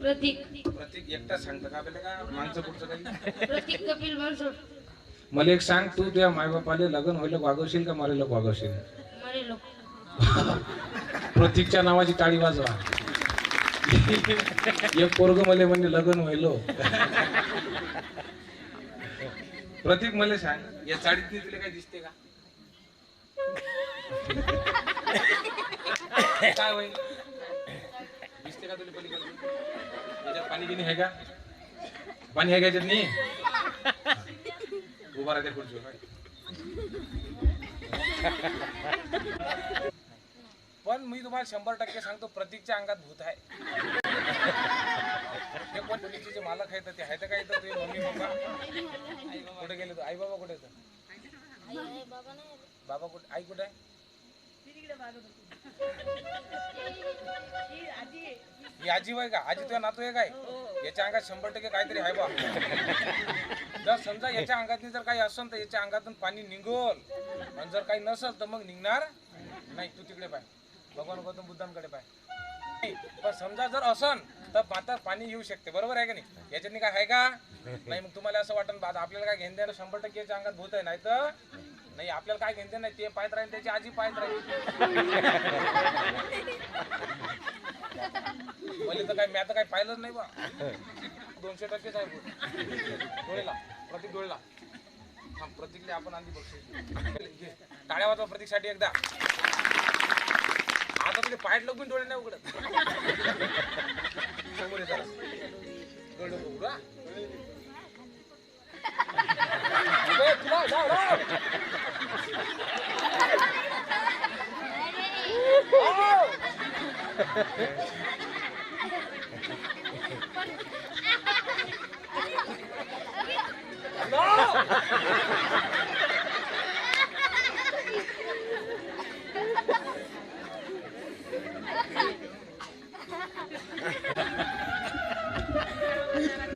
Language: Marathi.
प्रतीक. प्रत्येक एकटाच सांगतं का आपल्याला? का माणसं पुढचं काही? प्रतीक कपिल बनसोड मला एक सांग तू तुझ्या मायबापाले लग्न व्हायला वागवशील का मारेला वागवशील? मरे लोक प्रतीकच्या नावाची टाळी वाजवा. एक पोरग मले म्हणजे लग्न व्हायलो. प्रतीक मला सांग. या चाळीत तुला काय दिसते का? काय होईल दिसते का तुला पलीकडे याच्यात पाणी गिनी आहे का? पाणी आहे का नाही उभा राहते खुर्चीवर. पण मी तुम्हाला शंभर टक्के सांगतो प्रतीकच्या अंगात भूत आहे. हे कोण? पोलीसचे जे मालक आहेत ते आहेत काय तर ते मम्मी पप्पा? कुठे गेले आई बाबा कुठे बाबा कुठे? आई कुठे आहे? ही आजी आहे का? आजी तुझ्या नातू आहे काय? याच्या अंगात शंभर टक्के काहीतरी आहे बा. जर समजा याच्या अंगातून जर काही असेल तर याच्या अंगातून पाणी निघोल. आणि जर काही नसेल तर मग निघणार नाही. तू तिकडे पाय. भगवान गौतम बुद्धांकडे पाय. नाही, पण समजा जर असन तर भातात पाणी येऊ शकते. बरोबर आहे का नाही? याच्यानी काय आहे का? नाही मग तुम्हाला असं वाटतं बा आपल्याला काय घेणं द्यायला शंभर टक्के याच्या अंगात भूत आहे. नाही तर नाही आपल्याला काय घेणते नाही ते पाहत राहील त्याची आजी पाहत राहील मला तर काय मी आता काय पाहिलंच नाही बा. दोनशे टक्केच आहे डोळेला प्रतीक डोळेला. हा प्रतीकले आपण आधी बघतो टाळ्या वाजवा प्रतीकसाठी एकदा. आता तुझे पाय लगून डोळे नाही उघडत. समोर ये डोळे नको तुला no!